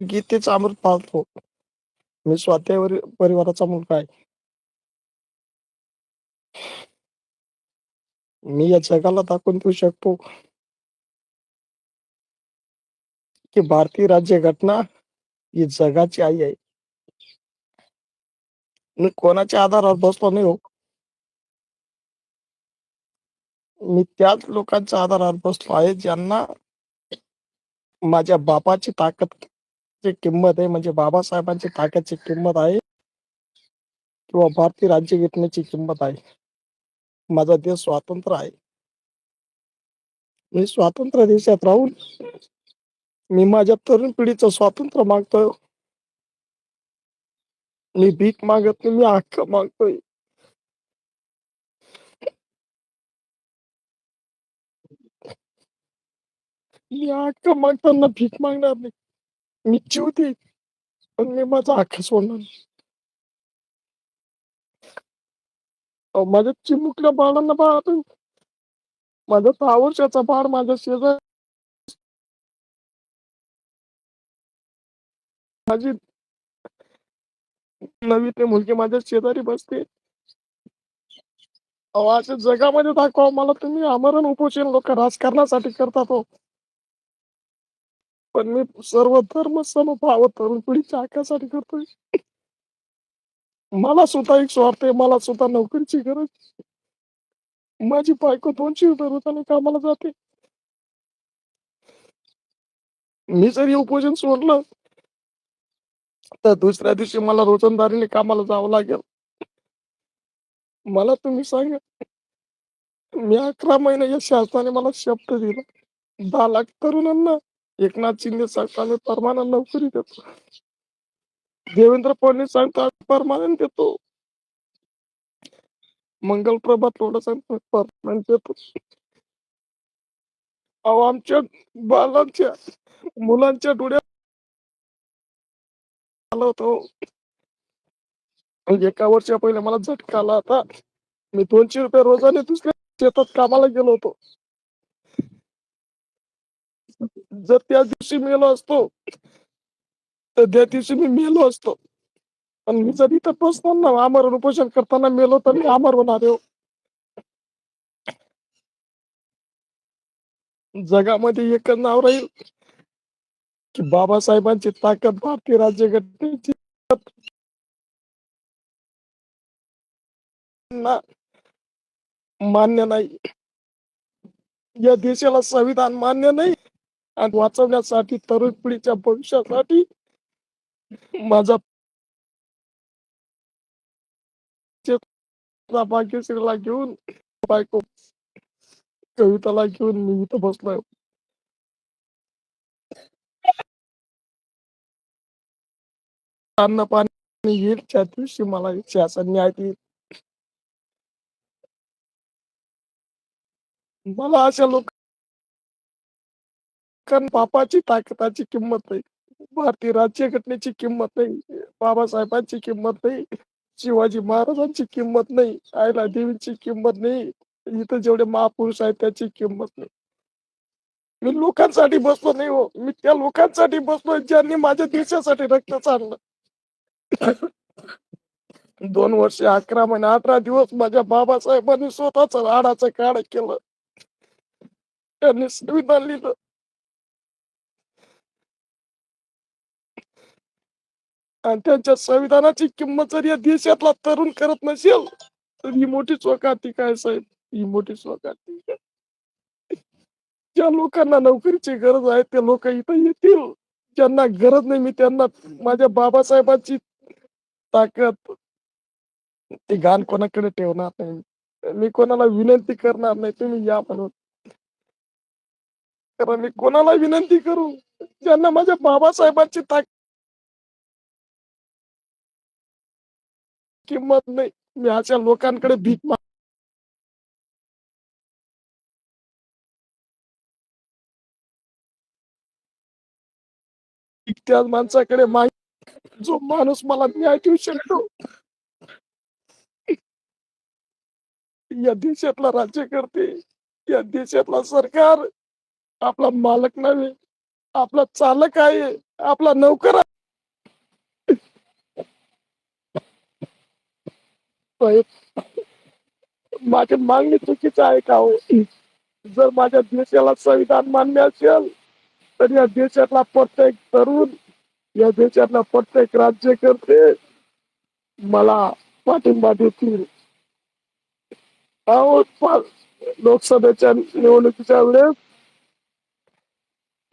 गीतेचा अमृत पाळतो. मी स्वाध्याय परिवाराचा मुलगा आहे. मी या जगाला दाखवून देऊ शकतो की भारतीय राज्य घटना ही जगाची आई आहे. मी कोणाच्या आधारावर बसलो नाही हो. मी त्याच लोकांच्या आधारावर बसलो आहे ज्यांना माझ्या बापाची ताकद ची किंमत आहे म्हणजे बाबासाहेबांची ताकदची किंमत आहे किंवा भारतीय राज्यघटनेची किंमत आहे. माझा देश स्वातंत्र्य आहे. मी स्वातंत्र्य देशात राहून मी माझ्या तरुण पिढीचं स्वातंत्र्य मागतोय. मी भीक मागत नाही मी हक्क मागतोय. मी हक्क मागताना भीक मागणार नाही. मी जीव देईन पण मी माझा हक्क सोडणार. अहो, माझ्या चिमुकल्या बाळांना बाळा माझा दहा वर्षाचा बाळ माझ्या शेजार माझी नवी ते मुलगी माझ्या शेजारी बसते. अहो अशा जगामध्ये दाखवा मला तुम्ही आमरण उपोषण लोक राजकारणासाठी करतात हो पण मी सर्व धर्म समभाव तरुण पिढीच्या हक्कासाठी करतोय. मला सुद्धा एक स्वार्थ आहे मला सुद्धा नोकरीची गरज माझी बायको दोनशे रुपये रोजाने कामाला जाते. मी जर उपोजन सोडलं तर दुसऱ्या दिवशी मला रोजंदारीने कामाला जावं लागेल. मला तुम्ही सांगा मी अकरा महिने या शासनाने मला शब्द दिला. दहा लाख तरुणांना एकनाथ शिंदे सांगतो आम्ही परमानंद नोकरी देतो. देवेंद्र फडणवीस सांगतो आम्ही परमानंद देतो. मंगल प्रभात लोडा सांगतो परमानंद देतो. अहो आमच्या बालांच्या मुलांच्या डोळ्यात आलं होतो हो. एका वर्षा पहिले मला झटका आला होता. मी दोनशे रुपये रोजाने दुसऱ्या शेतात कामाला गेलो होतो. जर त्या दिवशी मेलो असतो तर त्या दिवशी मी मेलो असतो. पण मी जर इथं बसताना आमरण उपोषण करताना मेलो तर मी आमर होणार हो. जगामध्ये एकच नाव राहील की बाबासाहेबांची ताकद भारतीय राज्यघटनेची ना मान्य नाही. या देशाला संविधान मान्य नाही. आणि वाचवण्यासाठी तरुण पिढीच्या भविष्यासाठी माझा भाग्यश्रीला घेऊन बायको कविताला घेऊन मी इथं बसलोय. अन्न पाणी येईल त्या दिवशी मला शासन न्याय देईल. मला अशा लोक कारण बापाची ताकदाची किंमत नाही. भारतीय राज्यघटनेची किंमत नाही. बाबासाहेबांची किंमत नाही. शिवाजी महाराजांची किंमत नाही. आयला देवीची किंमत नाही. इथं जेवढे महापुरुष आहेत त्याची किंमत नाही. मी लोकांसाठी बसलो नाही हो. मी त्या लोकांसाठी बसलो ज्यांनी माझ्या देशासाठी रक्त चाललं. दोन वर्ष अकरा महिने अठरा दिवस माझ्या बाबासाहेबांनी स्वतःच राडाचं काळ केलं. त्यांनी संविधान लिहिलं. आणि त्यांच्या संविधानाची किंमत जर या देशातला तरुण करत नसेल तर ही मोठी चोकाती काय साहेब? ही मोठी चोकाती ज्या लोकांना नोकरीची गरज आहे ते लोक इथं येतील. ज्यांना गरज नाही मी त्यांना माझ्या बाबासाहेबांची ताकद ती गाण कोणाकडे ठेवणार नाही. मी कोणाला विनंती करणार नाही तुम्ही या म्हणून. कारण मी कोणाला विनंती करू? ज्यांना माझ्या बाबासाहेबांची ताकद किंमत नाही. मी अशा लोकांकडे भीक माग त्या माणसाकडे माग जो माणूस मला न्याय देऊ शकतो. या देशातला राज्य करते. या देशातला सरकार आपला मालक नव्हे. आपला चालक आहे. आपला नौकर आहे. साहेब माझी मागणी चुकीची आहे का हो? जर माझ्या देशाला संविधान मान्य असेल तर या देशातला प्रत्येक तरुण या देशातला प्रत्येक राज्यकर्ते मला पाठिंबा देतील अहो लोकसभेच्या निवडणुकीच्या वेळेस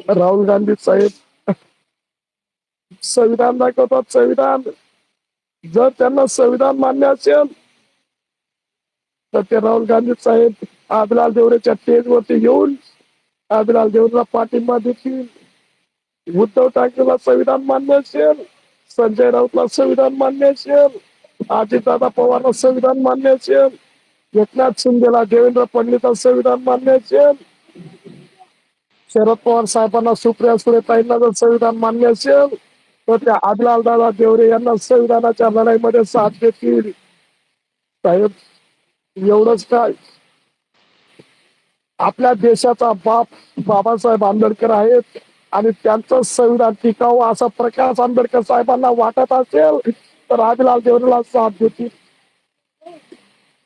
राहुल गांधी साहेब संविधान दाखवतात संविधान. जर त्यांना संविधान मान्य असेल तर ते राहुल गांधी साहेब आदिलाल देवरेच्या स्टेजवरती येऊन आदिलाल देवरेला पाठिंबा देतील. उद्धव ठाकरेला संविधान मान्य असेल संजय राऊतला संविधान मान्य असेल अजितदादा पवारला संविधान मान्य असेल एकनाथ शिंदेला देवेंद्र फडणवीसला संविधान मान्य असेल शरद पवार साहेबांना सुप्रिया सुळेताईंना जर संविधान मान्य असेल तर त्या आदलाल दादा देवरे यांना संविधानाच्या लढाईमध्ये साथ देतील. साहेब एवढंच काय? आपल्या देशाचा बाप बाबासाहेब आंबेडकर आहेत आणि त्यांचं संविधान टिकावं असं प्रकाश आंबेडकर साहेबांना वाटत असेल तर आदिलाल देवरेला साथ देतील.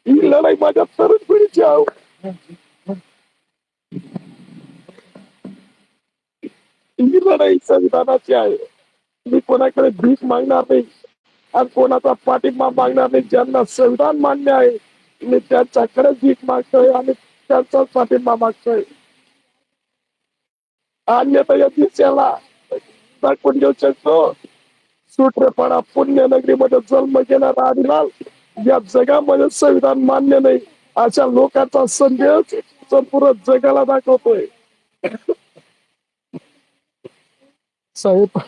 ही लढाई माझ्या तरुण पिढीची आहे. ही लढाई संविधानाची आहे. मी कोणाकडे भीक मागणार नाही आणि कोणाचा पाठिंबा मागणार नाही. ज्यांना संविधान मान्य आहे मी त्यांच्याकडे भीक मागतोय आणि त्यांचाच पाठिंबा मागतोय. अन्यथा या दाखवून देऊ शकतो. सूत्रपणा पुण्यनगरीमध्ये जन्म घेणारा आदिलाल या जगामध्ये संविधान मान्य नाही. अशा लोकांचा संदेश संपूर्ण जगाला दाखवतोय. साहेब